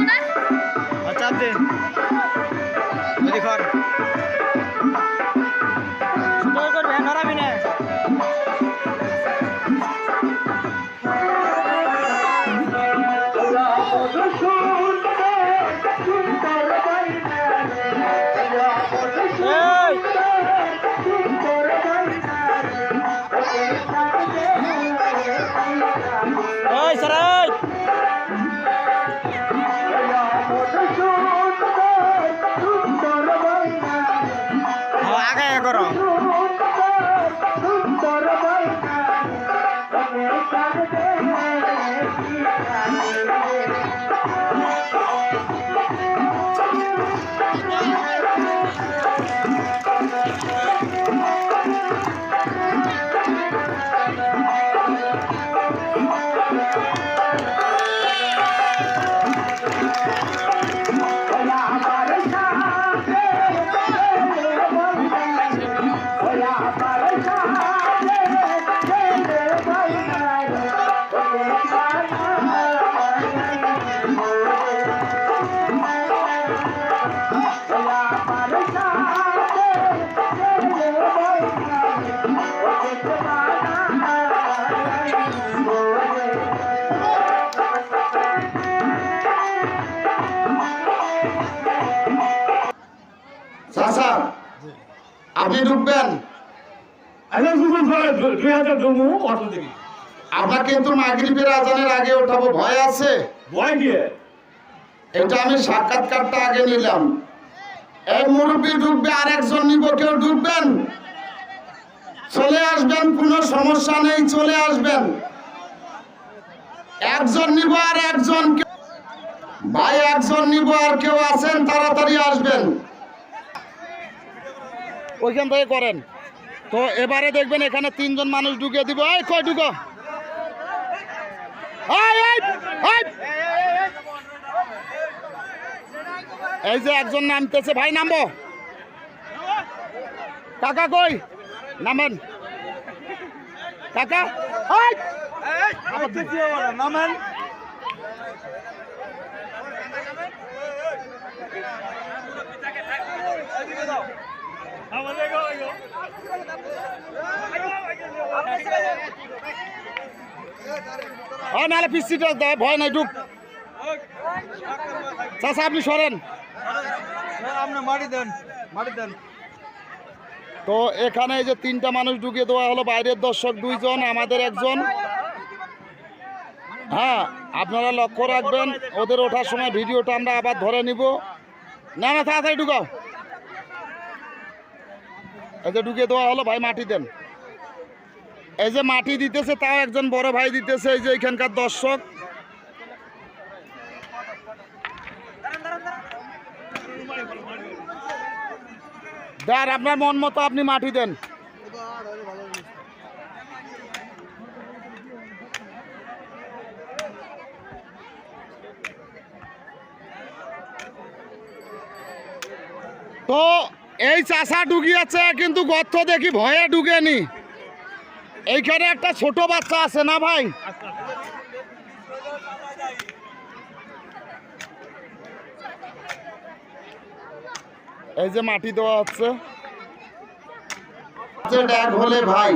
না আচ্ছা দে ঘর সুন্দর নড়াবি না। আপনি ঢুকবেন। আপনার কিন্তু মাগরিবের আজানের আগে ওঠাবো ভয় আছে? এটা আমি সাক্ষাৎকারটা আগে নিলাম। এই মুরব্বী ঢুকবে আর একজন নিব কেউ ঢুকবেন? চলে আসবেন কোনো সমস্যা নেই চলে আসবেন। একজন নিব আর একজন ভাই একজন নিব আর কেউ আছেন তাড়াতাড়ি আসবেন। ওইখান থেকে করেন। তো এবারে দেখবেন এখানে তিনজন মানুষ ঢুকিয়ে দিব। এই কই ঢুকো? এই, যে একজন নামতেছে। ভাই নামবো? কাকা কই? নামেন। কাকা। নামেন ও, নাহলে ভয় নাই, ঢুক। চাচা, আপনি সরেন। তো এখানে যে তিনটা মানুষ ঢুকিয়ে দেওয়া হলো, বাইরের দর্শক দুইজন, আমাদের একজন। হ্যাঁ আপনারা লক্ষ্য রাখবেন, ওদের ওঠার সময় ভিডিওটা আমরা আবার ধরে নিব। না না, তাড়াতাড়ি ঢুকাও। এই যে ঢুকিয়ে দেওয়া হলো, ভাই, মাটি দেন। এই যে মাটি দিতেছে, তাও একজন বড় ভাই দিতেছে, এই যে এখানকার দর্শক। দেন আপনার মন মতো আপনি মাটি দেন। তো এই চাষা ঢুকিয়েছে কিন্তু গর্ত দেখি ভয়ে ঢুকেনি। এইখানে একটা ছোট বাচ্চা আছে না ভাই? এই যে মাটি দেওয়া হচ্ছে। হলে ভাই।